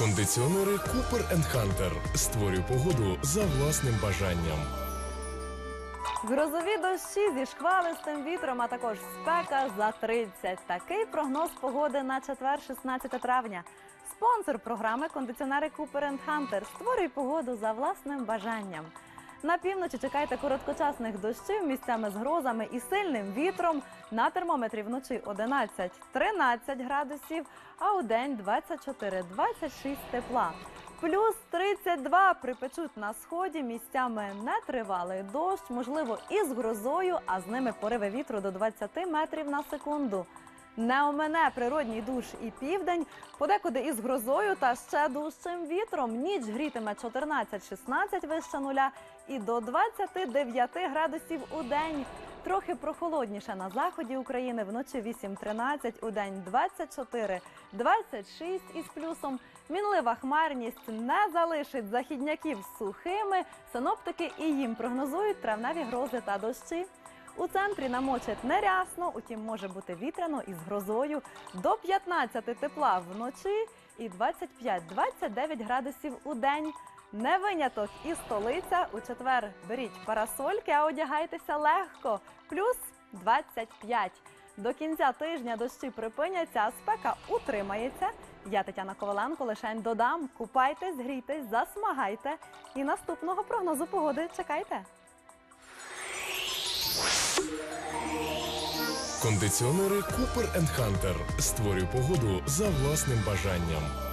Кондиціонери Купер Хантер. Створюй погоду за власним бажанням. Грозові дощі зі шквалистим вітром, а також спека за 30. Такий прогноз погоди на четвер, 16 травня. Спонсор програми кондиціонери Cooper Hunter. Створюй погоду за власним бажанням. На півночі чекайте короткочасних дощів місцями з грозами і сильним вітром. На термометрі вночі 11-13 градусів, а у день 24-26 тепла. Плюс 32 припечуть на сході. Місцями нетривалий дощ, можливо, із грозою, а з ними пориви вітру до 20 метрів на секунду. Не омине природній душ і південь, подекуди із грозою та ще дужчим вітром. Ніч грітиме 14-16 вище нуля і до 29 градусів у день. Трохи прохолодніше на заході України, вночі 8-13, у день 24-26 із плюсом. Мінлива хмарність не залишить західняків сухими. Синоптики і їм прогнозують травневі грози та дощі. У центрі намочить нерясно, утім може бути вітряно із грозою до 15 тепла вночі і 25-29 градусів у день. Не виняток і столиця. У четвер беріть парасольки, а одягайтеся легко. Плюс 25. До кінця тижня дощі припиняться, спека утримається. Я Тетяна Коваленко лишень додам. Купайтесь, грійтесь, засмагайте. І наступного прогнозу погоди чекайте. Кондиціонери Купер Hunter. Створюй погоду за власним бажанням.